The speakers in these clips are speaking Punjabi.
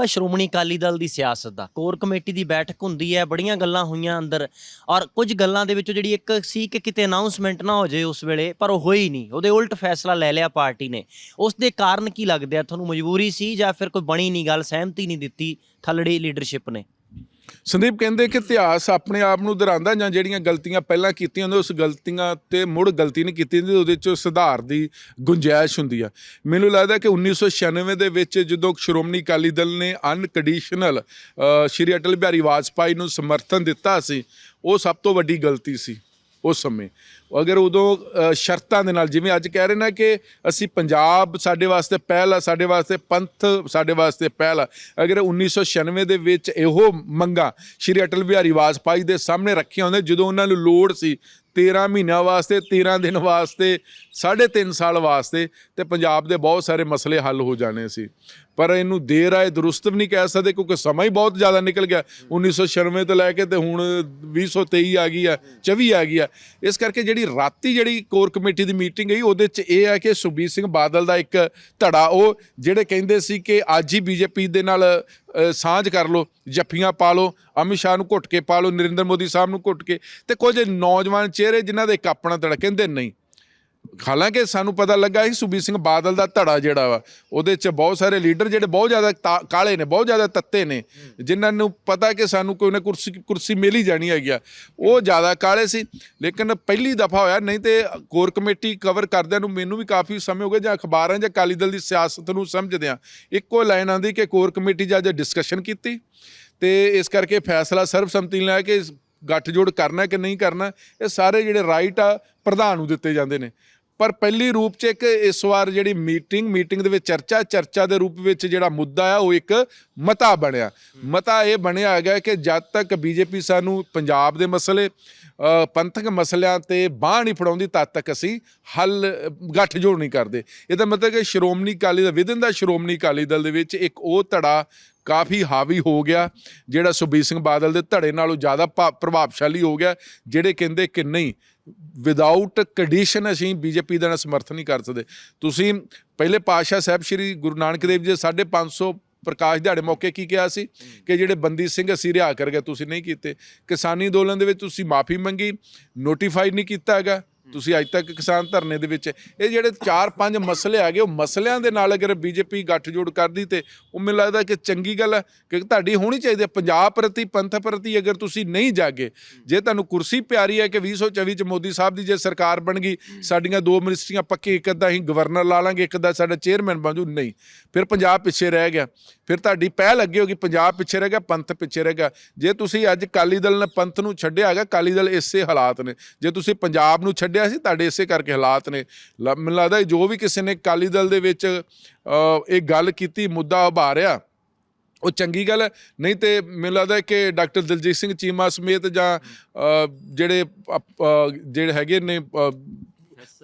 ਉਹ ਹੈ, ਸ਼੍ਰੋਮਣੀ ਅਕਾਲੀ ਦਲ ਦੀ ਸਿਆਸਤ ਦਾ। ਕੋਰ ਕਮੇਟੀ ਦੀ ਬੈਠਕ ਹੁੰਦੀ ਹੈ, ਬੜੀਆਂ ਗੱਲਾਂ ਹੋਈਆਂ ਅੰਦਰ। ਔਰ ਕੁਝ ਗੱਲਾਂ ਦੇ ਵਿੱਚੋਂ ਜਿਹੜੀ ਇੱਕ ਸੀ ਕਿ ਕਿਤੇ ਅਨਾਉਂਸਮੈਂਟ ਨਾ ਹੋ ਜਾਏ ਉਸ ਵੇਲੇ, ਪਰ ਉਹ ਹੋਈ ਨਹੀਂ। ਉਹਦੇ ਉਲਟ ਫੈਸਲਾ ਲੈ ਲਿਆ ਪਾਰਟੀ ਨੇ। ਉਸ ਦੇ ਕਾਰਨ ਕੀ ਲੱਗਦੇ ਆ? ਤੁਹਾਨੂੰ ਮਜਬੂਰੀ ਸੀ ਜਾਂ ਫਿਰ ਕੋਈ ਬਣੀ ਨਹੀਂ ਗੱਲ, ਸਹਿਮਤੀ ਨਹੀਂ ਦਿੱਤੀ ਥੱਲੜੀ ਲੀਡਰਸ਼ਿਪ ਨੇ? ਸੰਦੀਪ ਕਹਿੰਦੇ ਕਿ ਇਤਿਹਾਸ ਆਪਣੇ ਆਪ ਨੂੰ ਦੁਹਰਾਉਂਦਾ ਜਾਂ ਜਿਹੜੀਆਂ ਗਲਤੀਆਂ ਪਹਿਲਾਂ ਕੀਤੀਆਂ ਹੁੰਦੀਆਂ, ਉਸ ਗਲਤੀਆਂ ਤੇ ਮੁੜ ਗਲਤੀ ਨਹੀਂ ਕੀਤੀ ਜਾਂਦੀ ਉਹਦੇ ਚ ਸੁਧਾਰ ਦੀ ਗੁੰਜਾਇਸ਼ ਹੁੰਦੀ ਆ। ਮੈਨੂੰ ਲੱਗਦਾ ਕਿ 1996 ਦੇ ਵਿੱਚ ਜਦੋਂ ਸ਼੍ਰੋਮਣੀ ਅਕਾਲੀ ਦਲ ਨੇ ਅਨਕੰਡੀਸ਼ਨਲ ਸ਼੍ਰੀ ਅਟਲ ਬਿਹਾਰੀ ਵਾਜਪਾਈ ਨੂੰ ਸਮਰਥਨ ਦਿੱਤਾ ਸੀ, ਉਹ ਸਭ ਤੋਂ ਵੱਡੀ ਗਲਤੀ ਸੀ। ਉਸ ਸਮੇਂ। ਅਗਰ ਉਦੋਂ ਸ਼ਰਤਾਂ ਦੇ ਨਾਲ, ਜਿਵੇਂ ਅੱਜ ਕਹਿ ਰਹੇ ਨਾ ਕਿ ਅਸੀਂ ਪੰਜਾਬ ਸਾਡੇ ਵਾਸਤੇ ਪਹਿਲ ਆ ਸਾਡੇ ਵਾਸਤੇ ਪੰਥ ਸਾਡੇ ਵਾਸਤੇ ਪਹਿਲ ਆ ਅਗਰ 1996 ਦੇ ਵਿੱਚ ਇਹੋ ਮੰਗਾ ਸ਼੍ਰੀ ਅਟਲ ਬਿਹਾਰੀ ਵਾਜਪਾਈ ਦੇ ਸਾਹਮਣੇ ਰੱਖੀਆਂ ਹੁੰਦੇ ਜਦੋਂ ਉਹਨਾਂ ਨੂੰ ਲੋੜ ਸੀ 13 ਮਹੀਨਿਆਂ ਵਾਸਤੇ 13 ਦਿਨ ਵਾਸਤੇ 3.5 ਸਾਲ ਵਾਸਤੇ ਤੇ ਪੰਜਾਬ ਦੇ ਬਹੁਤ ਸਾਰੇ ਮਸਲੇ ਹੱਲ ਹੋ ਜਾਣੇ ਸੀ। ਪਰ ਇਹਨੂੰ ਦੇਰ ਆਏ ਦਰੁਸਤ ਵੀ ਨਹੀਂ ਕਹਿ ਸਕਦੇ ਕਿਉਂਕਿ ਸਮਾਂ ਹੀ ਬਹੁਤ ਜ਼ਿਆਦਾ ਨਿਕਲ ਗਿਆ। 1996 ਤੋਂ ਲੈ ਕੇ ਤੇ ਹੁਣ 2023 ਆ ਗਈ ਆ 24 ਆ ਗਈ ਆ ਇਸ ਕਰਕੇ ਜਿਹੜੀ ਰਾਤੀ ਜਿਹੜੀ ਕੋਰ ਕਮੇਟੀ ਦੀ ਮੀਟਿੰਗ ਗਈ ਉਹਦੇ 'ਚ ਇਹ ਆ ਕਿ ਸੁਖਬੀਰ ਸਿੰਘ ਬਾਦਲ ਦਾ ਇੱਕ ਧੜਾ ਉਹ, ਜਿਹੜੇ ਕਹਿੰਦੇ ਸੀ ਕਿ ਅੱਜ ਹੀ ਬੀਜੇਪੀ ਦੇ ਨਾਲ ਸਾਂਝ ਕਰ ਲਓ, ਜੱਫੀਆਂ ਪਾ ਲਓ, ਅਮਿਤ ਸ਼ਾਹ ਨੂੰ ਘੁੱਟ ਕੇ ਪਾ ਲਓ, ਨਰਿੰਦਰ ਮੋਦੀ ਸਾਹਿਬ ਨੂੰ ਘੁੱਟ ਕੇ। ਤੇ ਕੁਝ ਨੌਜਵਾਨ ਚਿਹਰੇ ਜਿਨ੍ਹਾਂ ਦੇ ਇੱਕ ਆਪਣਾ ਧੜਾ ਕਹਿੰਦੇ ਨਹੀਂ। ਹਾਲਾਂਕਿ ਸਾਨੂੰ ਪਤਾ ਲੱਗਾ ਸੀ ਸੁਖਬੀਰ ਸਿੰਘ ਬਾਦਲ ਦਾ ਧੜਾ ਜਿਹੜਾ ਵਾ, ਉਹਦੇ 'ਚ ਬਹੁਤ ਸਾਰੇ ਲੀਡਰ ਜਿਹੜੇ ਬਹੁਤ ਜ਼ਿਆਦਾ ਤਾ- ਕਾਲੇ ਨੇ, ਬਹੁਤ ਜ਼ਿਆਦਾ ਤੱਤੇ ਨੇ, ਜਿਨ੍ਹਾਂ ਨੂੰ ਪਤਾ ਕਿ ਸਾਨੂੰ ਕੋਈ ਨਾ ਕੁਰਸੀ ਕੁਰਸੀ ਮਿਲ ਹੀ ਜਾਣੀ ਹੈਗੀ ਆ। ਉਹ ਜ਼ਿਆਦਾ ਕਾਲੇ ਸੀ, ਲੇਕਿਨ ਪਹਿਲੀ ਦਫਾ ਹੋਇਆ, ਨਹੀਂ ਤੇ ਕੋਰ ਕਮੇਟੀ ਕਵਰ ਕਰਦਿਆਂ ਨੂੰ ਮੈਨੂੰ ਵੀ ਕਾਫੀ ਸਮੇਂ ਹੋ ਗਏ, ਜਾਂ ਅਖਬਾਰਾਂ ਜਾਂ ਅਕਾਲੀ ਦਲ ਦੀ ਸਿਆਸਤ ਨੂੰ ਸਮਝਦਿਆਂ ਇੱਕੋ ਲਾਈਨ ਆਉਂਦੀ ਕਿ ਕੋਰ ਕਮੇਟੀ 'ਚ ਅੱਜ ਡਿਸਕਸ਼ਨ ਕੀਤੀ ਤੇ ਇਸ ਕਰਕੇ ਫੈਸਲਾ ਸਰਬਸੰਮਤੀ ਨਾਲ ਹੈ ਕਿ ਗੱਠਜੋੜ ਕਰਨਾ ਕਿ ਨਹੀਂ ਕਰਨਾ ਇਹ ਸਾਰੇ ਜਿਹੜੇ ਰਾਈਟ ਆ, ਪ੍ਰਧਾਨ ਨੂੰ ਦਿੱਤੇ ਜਾਂਦੇ ਨੇ। ਪਰ ਪਹਿਲੀ ਰੂਪ 'ਚ ਇੱਕ ਇਸ ਵਾਰ ਜਿਹੜੀ ਮੀਟਿੰਗ ਮੀਟਿੰਗ ਦੇ ਵਿੱਚ ਚਰਚਾ ਚਰਚਾ ਦੇ ਰੂਪ ਵਿੱਚ ਜਿਹੜਾ ਮੁੱਦਾ ਆ ਉਹ ਇੱਕ ਮਤਾ ਬਣਿਆ। ਮਤਾ ਇਹ ਬਣਿਆ ਹੈਗਾ ਕਿ ਜਦ ਤੱਕ ਬੀਜੇਪੀ ਸਾਨੂੰ ਪੰਜਾਬ ਦੇ ਮਸਲੇ ਪੰਥਕ ਮਸਲਿਆਂ ਤੇ ਬਾਹ ਨਹੀਂ ਫੜਾਉਂਦੀ ਤਦ ਤੱਕ ਅਸੀਂ ਹੱਲ ਅ, ਗੱਠਜੋੜ ਨਹੀਂ ਕਰਦੇ। ਇਹਦਾ ਮਤਲਬ ਕਿ ਸ਼੍ਰੋਮਣੀ ਅਕਾਲੀ ਦਲ ਵਿਦਨ ਦਾ ਸ਼੍ਰੋਮਣੀ ਅਕਾਲੀ ਦਲ ਦੇ ਵਿੱਚ ਇੱਕ ਉਹ ਧੜਾ ਕਾਫੀ ਹਾਵੀ ਹੋ ਗਿਆ ਜਿਹੜਾ ਸੁਖਬੀਰ ਸਿੰਘ ਬਾਦਲ ਦੇ ਧੜੇ ਨਾਲੋਂ ਜ਼ਿਆਦਾ ਭਾ- ਪ੍ਰਭਾਵਸ਼ਾਲੀ ਹੋ ਗਿਆ ਜਿਹੜੇ ਕਹਿੰਦੇ ਕਿ ਨਹੀਂ ਵਿਦਆਊਟ ਕੰਡੀਸ਼ਨ ਅਸੀਂ ਬੀਜੇਪੀ ਦਾ ਨਾਲ ਸਮਰਥਨ ਨਹੀਂ ਕਰ ਸਕਦੇ। ਤੁਸੀਂ ਪਹਿਲੇ ਪਾਤਸ਼ਾਹ ਸਾਹਿਬ ਸ੍ਰੀ ਗੁਰੂ ਨਾਨਕ ਦੇਵ ਜੀ ਦੇ 550 ਪ੍ਰਕਾਸ਼ ਦਿਹਾੜੇ ਮੌਕੇ ਕੀ ਕਿਹਾ ਸੀ? ਕਿ ਜਿਹੜੇ ਬੰਦੀ ਸਿੰਘ ਅਸੀਂ ਰਿਹਾ ਕਰ ਗਏ, ਤੁਸੀਂ ਨਹੀਂ ਕੀਤੇ। ਕਿਸਾਨੀ ਅੰਦੋਲਨ ਦੇ ਵਿੱਚ ਤੁਸੀਂ ਮਾਫੀ ਮੰਗੀ ਨੋਟੀਫਾਈ ਨਹੀਂ ਕੀਤਾ ਹੈਗਾ। ਤੁਸੀਂ ਅੱਜ ਤੱਕ ਕਿਸਾਨ ਧਰਨੇ ਦੇ ਵਿੱਚ ਇਹ ਜਿਹੜੇ 4-5 ਮਸਲੇ ਹੈਗੇ, ਉਹ ਮਸਲਿਆਂ ਦੇ ਨਾਲ ਅਗਰ ਬੀਜੇਪੀ ਗੱਠਜੋੜ ਕਰਦੀ ਤੇ ਉਹ ਮੈਨੂੰ ਲੱਗਦਾ ਕਿ ਚੰਗੀ ਗੱਲ ਹੈ ਕਿ ਤੁਹਾਡੀ ਹੋਣੀ ਚਾਹੀਦੀ ਹੈ। ਪੰਜਾਬ ਪ੍ਰਤੀ, ਪੰਥ ਪ੍ਰਤੀ ਅਗਰ ਤੁਸੀਂ ਨਹੀਂ ਜਾਗੇ, ਜੇ ਤੁਹਾਨੂੰ ਕੁਰਸੀ ਪਿਆਰੀ ਹੈ ਕਿ 2024 ਚ ਮੋਦੀ ਸਾਹਿਬ ਦੀ ਜੇ ਸਰਕਾਰ ਬਣ ਗਈ, ਸਾਡੀਆਂ ਦੋ ਮਿਨਿਸਟਰੀਆਂ ਪੱਕੀ ਇੱਕ ਅੱਧਾ ਅਸੀਂ ਗਵਰਨਰ ਲਾ ਲਾਂਗੇ, ਇੱਕ ਅੱਧਾ ਸਾਡਾ ਚੇਅਰਮੈਨ ਬਣ ਜੂ ਨਹੀਂ। ਫਿਰ ਪੰਜਾਬ ਪਿੱਛੇ ਰਹਿ ਗਿਆ। ਫਿਰ ਤੁਹਾਡੀ ਪਹਿਲ ਅੱਗੇ ਹੋਗੀ ਪੰਜਾਬ ਪਿੱਛੇ ਰਹਿ ਗਿਆ, ਪੰਥ ਪਿੱਛੇ ਰਹਿ ਗਿਆ। ਜੇ ਤੁਸੀਂ ਅੱਜ ਕਾਲੀ ਦਲ ਨੇ ਪੰਥ ਨੂੰ ਛੱਡਿਆ ਹੈਗਾ ਕਾਲੀ ਦਲ ਇਸੇ ਹਾਲਾਤ ਨੇ। ਜੇ ਤੁਸੀਂ ਪੰਜਾਬ ਨੂੰ ਛੱਡਿਆ ਸੀ ਤੁਹਾਡੇ ਇਸੇ ਕਰਕੇ ਹਾਲਾਤ ਨੇ। ਲ- ਮੈਨੂੰ ਲੱਗਦਾ ਜੋ ਵੀ ਕਿਸੇ ਨੇ ਅਕਾਲੀ ਦਲ ਦੇ ਵਿੱਚ ਅ, ਇਹ ਗੱਲ ਕੀਤੀ ਮੁੱਦਾ ਉਭਾਰਿਆ ਉਹ ਚੰਗੀ ਗੱਲ ਹੈ। ਨਹੀਂ ਤੇ ਮੈਨੂੰ ਲੱਗਦਾ ਹੈ ਕਿ ਡਾਕਟਰ ਦਲਜੀਤ ਸਿੰਘ ਚੀਮਾ ਸਮੇਤ ਜਾਂ ਅ, ਜਿਹੜੇ ਅਪ- ਅ, ਜਿਹੜੇ ਹੈਗੇ ਨੇ ਅ,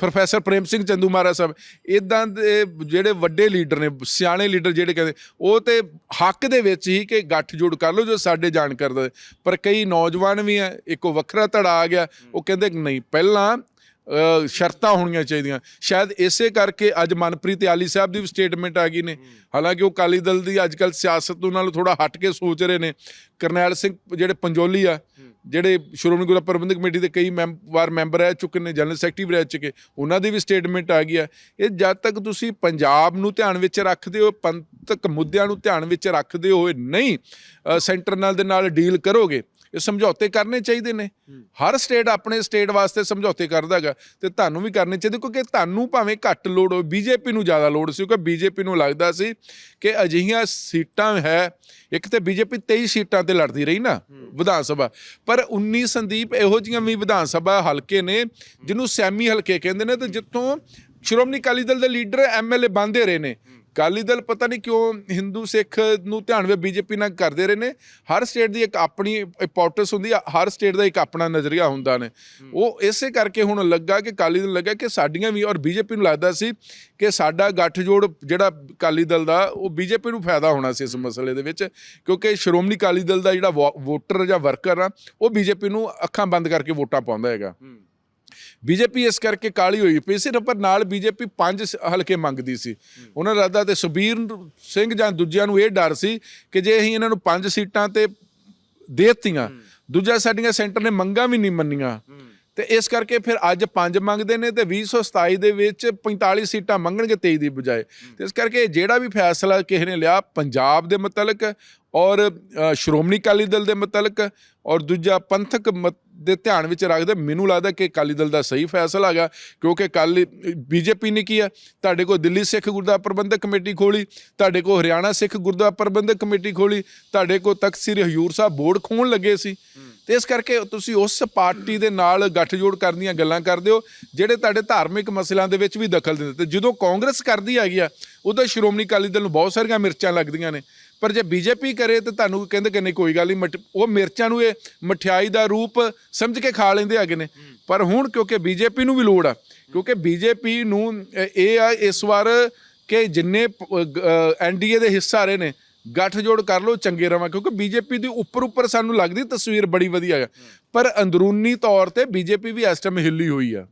ਪ੍ਰੋਫੈਸਰ ਪ੍ਰੇਮ ਸਿੰਘ ਚੰਦੂਮਾਰਾ ਸਾਹਿਬ ਇਦਾਂ ਦੇ ਜਿਹੜੇ ਵੱਡੇ ਲੀਡਰ ਨੇ ਸਿਆਣੇ ਲੀਡਰ ਜਿਹੜੇ ਕਹਿੰਦੇ ਉਹ ਤੇ ਹੱਕ ਦੇ ਵਿੱਚ ਹੀ ਕਿ ਗੱਠਜੋੜ ਕਰ ਲਓ ਜੋ ਸਾਡੇ ਜਾਣ ਕਰਦਾ ਪਰ ਕਈ ਨੌਜਵਾਨ ਵੀ ਆ ਇੱਕੋ ਵੱਖਰਾ ਧੜਾ ਆ ਗਿਆ ਉਹ ਕਹਿੰਦੇ ਕਿ ਨਹੀਂ ਪਹਿਲਾਂ ਸ਼ਰਤਾਂ ਹੋਣੀਆਂ ਚਾਹੀਦੀਆਂ। ਸ਼ਾਇਦ ਇਸੇ ਕਰਕੇ ਅੱਜ ਮਨਪ੍ਰੀਤ ਆਲੀ ਸਾਹਿਬ ਦੀ ਵੀ ਸਟੇਟਮੈਂਟ ਆ ਗਈ ਨੇ। ਹਾਲਾਂਕਿ ਉਹ ਕਾਲੀ ਦਲ ਦੀ ਅੱਜਕੱਲ ਸਿਆਸਤ ਤੋਂ ਨਾਲ ਥੋੜਾ ਹਟ ਕੇ ਸੋਚ ਰਹੇ ਨੇ। ਕਰਨੈਲ ਸਿੰਘ ਜਿਹੜੇ ਪੰਜੋਲੀ ਆ ਜਿਹੜੇ ਸ਼੍ਰੋਮਣੀ ਗੁਰਦੁਆਰਾ ਪ੍ਰਬੰਧਕ ਕਮੇਟੀ ਦੇ ਕਈ ਵਾਰ ਮੈਂਬਰ ਰਹਿ ਚੁੱਕੇ ਨੇ ਜਨਰਲ ਸੈਕਟਰੀ ਵੀ ਰਹਿ ਚੁੱਕੇ ਉਹਨਾਂ ਦੀ ਵੀ ਸਟੇਟਮੈਂਟ ਆ ਗਈ ਆ। ਇਹ ਜਦ ਤੱਕ ਤੁਸੀਂ ਪੰਜਾਬ ਨੂੰ ਧਿਆਨ ਵਿੱਚ ਰੱਖਦੇ ਹੋ ਪੰਥਕ ਮੁੱਦਿਆਂ ਨੂੰ ਧਿਆਨ ਵਿੱਚ ਰੱਖਦੇ ਹੋਏ ਨਹੀਂ ਸੈਂਟਰ ਨਾਲ ਦੇ ਨਾਲ ਡੀਲ ਕਰੋਗੇ ਇਹ ਸਮਝੌਤੇ ਕਰਨੇ ਚਾਹੀਦੇ ਨੇ। ਹਰ ਸਟੇਟ ਆਪਣੇ ਸਟੇਟ ਵਾਸਤੇ ਸਮਝੌਤੇ ਕਰਦਾ ਹੈਗਾ ਤੇ ਤੁਹਾਨੂੰ ਵੀ ਕਰਨੇ ਚਾਹੀਦੇ ਕਿਉਂਕਿ ਤੁਹਾਨੂੰ ਭਾਵੇਂ ਘੱਟ ਲੋੜ ਹੋਵੇ ਬੀਜੇਪੀ ਨੂੰ ਜ਼ਿਆਦਾ ਲੋੜ ਸੀ ਕਿਉਂਕਿ ਬੀਜੇਪੀ ਨੂੰ ਲੱਗਦਾ ਸੀ ਕਿ ਅਜਿਹੀਆਂ ਸੀਟਾਂ ਹੈ ਇੱਕ ਤੇ ਬੀਜੇਪੀ 23 ਸੀਟਾਂ ਤੇ ਲੜਦੀ ਰਹੀ ਨਾ ਵਿਧਾਨ ਸਭਾ। ਪਰ 19 ਸੰਦੀਪ ਇਹੋ ਜਿਹੀਆਂ ਵੀ ਵਿਧਾਨ ਸਭਾ ਹਲਕੇ ਨੇ ਜਿਹਨੂੰ ਸੈਮੀ ਹਲਕੇ ਕਹਿੰਦੇ ਨੇ ਤੇ ਜਿੱਥੋਂ ਸ਼੍ਰੋਮਣੀ ਅਕਾਲੀ ਦਲ ਦੇ ਲੀਡਰ ਐਮਐਲਏ ਬੰਦੇ ਰਹੇ ਨੇ। ਅਕਾਲੀ ਦਲ ਪਤਾ ਨਹੀਂ ਕਿਉਂ ਹਿੰਦੂ ਸਿੱਖ ਨੂੰ ਧਿਆਨ ਵਿੱਚ ਬੀਜੇਪੀ ਨਾਲ ਕਰਦੇ ਰਹੇ ਨੇ। ਹਰ ਸਟੇਟ ਦੀ ਇੱਕ ਆਪਣੀ ਇੰਪੋਰਟੈਂਸ ਹੁੰਦੀ ਆ ਹਰ ਸਟੇਟ ਦਾ ਇੱਕ ਆਪਣਾ ਨਜ਼ਰੀਆ ਹੁੰਦਾ ਨੇ। ਉਹ ਇਸੇ ਕਰਕੇ ਹੁਣ ਲੱਗਾ ਕਿ ਅਕਾਲੀ ਦਲ ਲੱਗਾ ਕਿ ਸਾਡੀਆਂ ਵੀ ਔਰ ਬੀਜੇਪੀ ਨੂੰ ਲੱਗਦਾ ਸੀ ਕਿ ਸਾਡਾ ਗੱਠਜੋੜ ਜਿਹੜਾ ਅਕਾਲੀ ਦਲ ਦਾ ਉਹ ਬੀਜੇਪੀ ਨੂੰ ਫਾਇਦਾ ਹੋਣਾ ਸੀ ਇਸ ਮਸਲੇ ਦੇ ਵਿੱਚ। ਕਿਉਂਕਿ ਸ਼੍ਰੋਮਣੀ ਅਕਾਲੀ ਦਲ ਦਾ ਜਿਹੜਾ ਵੋਟਰ ਜਾਂ ਵਰਕਰ ਆ ਉਹ ਬੀਜੇਪੀ ਨੂੰ ਅੱਖਾਂ ਬੰਦ ਕਰਕੇ ਵੋਟਾਂ ਪਾਉਂਦਾ ਹੈਗਾ। ਬੀਜੇਪੀ ਇਸ ਕਰਕੇ ਕਾਲੀ ਹੋਈ ਪਈ ਸੀ ਪਰ ਨਾਲ ਬੀਜੇਪੀ ਪੰਜ ਹਲਕੇ ਮੰਗਦੀ ਸੀ। ਉਹਨਾਂ ਦਾ ਤੇ ਸੁਬੀਰ ਸਿੰਘ ਜਾਂ ਦੂਜਿਆਂ ਨੂੰ ਇਹ ਡਰ ਸੀ ਕਿ ਜੇ ਅਸੀਂ ਇਹਨਾਂ ਨੂੰ ਪੰਜ ਸੀਟਾਂ ਤੇ ਦੇਤੀਆਂ ਦੂਜਾ ਸਾਡੀਆਂ ਸੈਂਟਰ ਨੇ ਮੰਗਾਂ ਵੀ ਨਹੀਂ ਮੰਨੀਆਂ। ਤੇ ਇਸ ਕਰਕੇ ਫਿਰ ਅੱਜ ਪੰਜ ਮੰਗਦੇ ਨੇ ਤੇ 2027 ਦੇ ਵਿੱਚ 45 ਸੀਟਾਂ ਮੰਗਣਗੇ 23 ਦੀ ਬਜਾਏ। ਤੇ ਇਸ ਕਰਕੇ ਜਿਹੜਾ ਵੀ ਫੈਸਲਾ ਕਿਸੇ ਨੇ ਲਿਆ, ਪੰਜਾਬ ਦੇ ਮੁਤਲਕ ਔਰ ਸ਼੍ਰੋਮਣੀ ਅਕਾਲੀ ਦਲ ਦੇ ਮੁਤਲਕ ਔਰ ਦੂਜਾ ਪੰਥਕ ਮਤ ਦੇ ਧਿਆਨ ਵਿੱਚ ਰੱਖਦੇ, ਮੈਨੂੰ ਲੱਗਦਾ ਕਿ ਅਕਾਲੀ ਦਲ ਦਾ ਸਹੀ ਫੈਸਲਾ ਹੈਗਾ, ਕਿਉਂਕਿ ਕੱਲ ਬੀਜੇਪੀ ਨੇ ਕੀ ਆ, ਤੁਹਾਡੇ ਕੋਲ ਦਿੱਲੀ ਸਿੱਖ ਗੁਰਦੁਆਰਾ ਪ੍ਰਬੰਧਕ ਕਮੇਟੀ ਖੋਲੀ, ਤੁਹਾਡੇ ਕੋਲ ਹਰਿਆਣਾ ਸਿੱਖ ਗੁਰਦੁਆਰਾ ਪ੍ਰਬੰਧਕ ਕਮੇਟੀ ਖੋਲੀ, ਤੁਹਾਡੇ ਕੋਲ ਤਖਤ ਸ੍ਰੀ ਹਜੂਰ ਸਾਹਿਬ ਬੋਰਡ ਖੋਣ ਲੱਗੇ ਸੀ। ਤੇ ਇਸ ਕਰਕੇ ਤੁਸੀਂ ਉਸ ਪਾਰਟੀ ਦੇ ਨਾਲ ਗੱਠਜੋੜ ਕਰਨ ਦੀਆਂ ਗੱਲਾਂ ਕਰਦੇ ਹੋ, ਜਿਹੜੇ ਤੁਹਾਡੇ ਧਾਰਮਿਕ ਮਸਲਿਆਂ ਦੇ ਵਿੱਚ ਵੀ ਦਖਲ ਦਿੰਦੇ। ਤੇ ਜਦੋਂ ਕਾਂਗਰਸ ਕਰਦੀ ਹੈਗੀ ਆ, ਉਦੋਂ ਸ਼੍ਰੋਮਣੀ ਅਕਾਲੀ ਦਲ ਨੂੰ ਬਹੁਤ ਸਾਰੀਆਂ ਮਿਰਚਾਂ ਲੱਗਦੀਆਂ ਨੇ। ਪਰ ਜੇ ਬੀਜੇਪੀ ਕਰੇ ਤੇ ਤੁਹਾਨੂੰ ਕਹਿੰਦੇ ਕਿ ਨਹੀਂ, ਕੋਈ ਗੱਲ ਨਹੀਂ, ਮਠ- ਉਹ ਮਿਰਚਾਂ ਨੂੰ ਇਹ ਮਠਿਆਈ ਦਾ ਰੂਪ ਸਮਝ ਕੇ ਖਾ ਲੈਂਦੇ ਹੈਗੇ ਨੇ। ਪਰ ਹੁਣ ਕਿਉਂਕਿ ਬੀਜੇਪੀ ਨੂੰ ਵੀ ਲੋੜ ਆ, ਕਿਉਂਕਿ ਬੀਜੇਪੀ ਨੂੰ, ਇਹ ਆ ਇਸ ਵਾਰ ਕਿ ਜਿੰਨੇ ਐਨਡੀਏ ਦੇ ਹਿੱਸਾ ਰਹੇ ਨੇ ਗੱਠਜੋੜ ਕਰ ਲਓ, ਚੰਗੇ ਰਵਾਂ, ਕਿਉਂਕਿ ਬੀਜੇਪੀ ਦੀ ਉੱਪਰ ਉੱਪਰ ਸਾਨੂੰ ਲੱਗਦੀ ਤਸਵੀਰ ਬੜੀ ਵਧੀਆ ਹੈ ਪਰ ਅੰਦਰੂਨੀ ਤੌਰ ਤੇ ਬੀਜੇਪੀ ਵੀ ਇਸ ਟਾਈਮ ਹਿੱਲੀ ਹੋਈ ਆ।